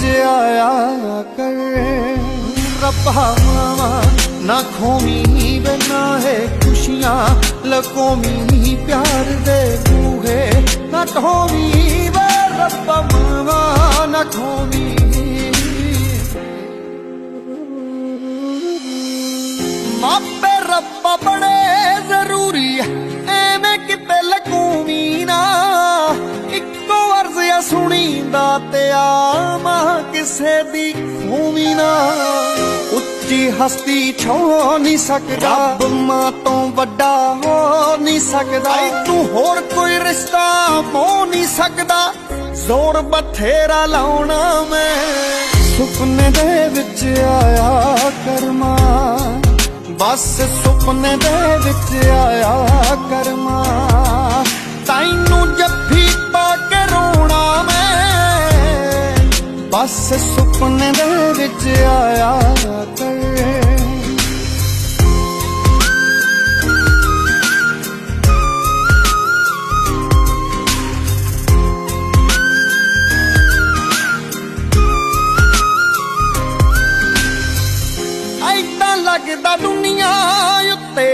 ਵਿੱਚ ਆਇਆ ਕਰ। ਰੱਬਾ ਮਾਵਾ ਨਾ ਖੋਮੀ ਬਨਾ ਹੈ ਖੁਸ਼ੀਆਂ ਲਕੋਮੀ ਪਿਆਰ ਦੇ ਬੂਹੇ ਨਾ ਢੋਵੀ ਵੇ, ਰੱਬਾ ਮਾਵਾ ਨਾ ਖੋਮੀ ਮਾਪੇ ਰੱਬਾ ਬੜੇ ਜ਼ਰੂਰੀ ਅਰਜ਼ ਆ ਸੁਣੀਂਦਾ ਤੇ ਆਮਾ ਕਿਸੇ ਦੀ ਖੂਮੀ ਨਾ। ਉੱਚੀ ਹਸਤੀ ਛੋ ਨਹੀਂ ਸਕਦਾ ਰੱਬ ਮਾਂ ਤੋਂ ਵੱਡਾ ਹੋ ਨਹੀਂ ਸਕਦਾ। ਤੂੰ ਹੋਰ ਕੋਈ ਰਿਸ਼ਤਾ ਹੋ ਨਹੀਂ ਸਕਦਾ। ਜ਼ੋਰ ਬਥੇਰਾ ਲਾਉਣਾ ਮੈਂ। ਸੁਪਨੇ ਦੇ ਵਿੱਚ ਆਇਆ ਕਰਮਾ। ਬਸ ਸੁਪਨੇ ਦੇ ਵਿੱਚ ਆਇਆ ਕਰਮਾ। ਬਸ ਸੁਪਨੇ ਦੇ ਵਿੱਚ ਆਇਆ ਕਰੇ ਲੱਗਦਾ ਦੁਨੀਆ